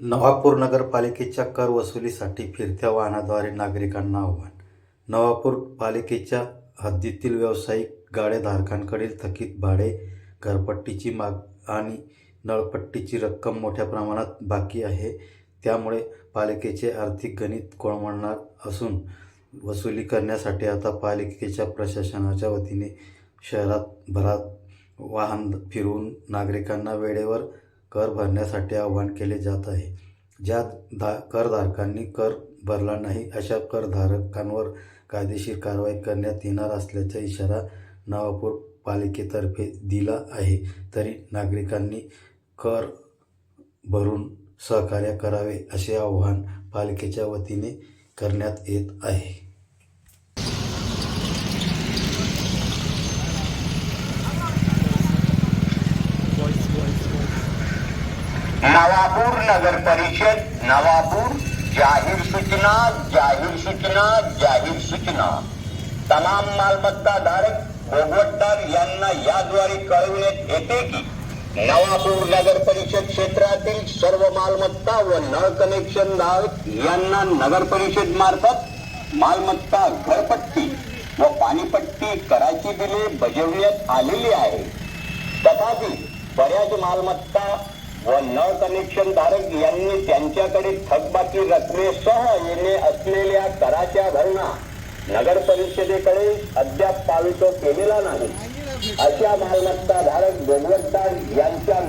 नवापूर नगरपालिकेच्या कर वसुलीसाठी फिरत्या वाहनाद्वारे नागरिकांना आव्हान. नवापूर पालिकेच्या हद्दीतील व्यावसायिक गाडेधारकांकडील थकीत भाडे घरपट्टीची माग आणि नळपट्टीची रक्कम मोठ्या प्रमाणात बाकी आहे. त्यामुळे पालिकेचे आर्थिक गणित कोळमडणार असून वसुली करण्यासाठी आता पालिकेच्या प्रशासनाच्या वतीने शहरात भरात वाहन फिरवून नागरिकांना वेळेवर कर भरण्यासाठी आवाहन केले जात आहे. ज्या दा करधारकांनी कर भरला नाही अशा करधारकांवर कायदेशीर कारवाई करण्यात येणार असल्याचा इशारा नवापूर पालिकेतर्फे दिला आहे. तरी नागरिकांनी कर भरून सहकार्य करावे असे आवाहन पालिकेच्या वतीने करण्यात येत आहे. नवापूर नगर परिषद नवापूर जाहीर सूचना जाहीर सूचना जाहीर सूचना. तमाम मालमत्ता धारक भोगवटदार यांना याद्वारे कळविण्यात येते की नवापूर नगर परिषद क्षेत्रातील सर्व मालमत्ता व नळ कनेक्शन धारक यांना नगर परिषद मार्फत मालमत्ता घरपट्टी व पाणीपट्टी कराची बिले बजावण्यात आलेली आहे. तथापि बऱ्याच मालमत्ता व नळ कनेक्शन धारक यांनी त्यांच्याकडे थकबाकी रकमेसह येणे असलेल्या कराच्या भरणा नगर परिषदेकडे अद्याप पावितो केलेला नाही. अशा मालमत्ता धारक भोगवतदार यांच्या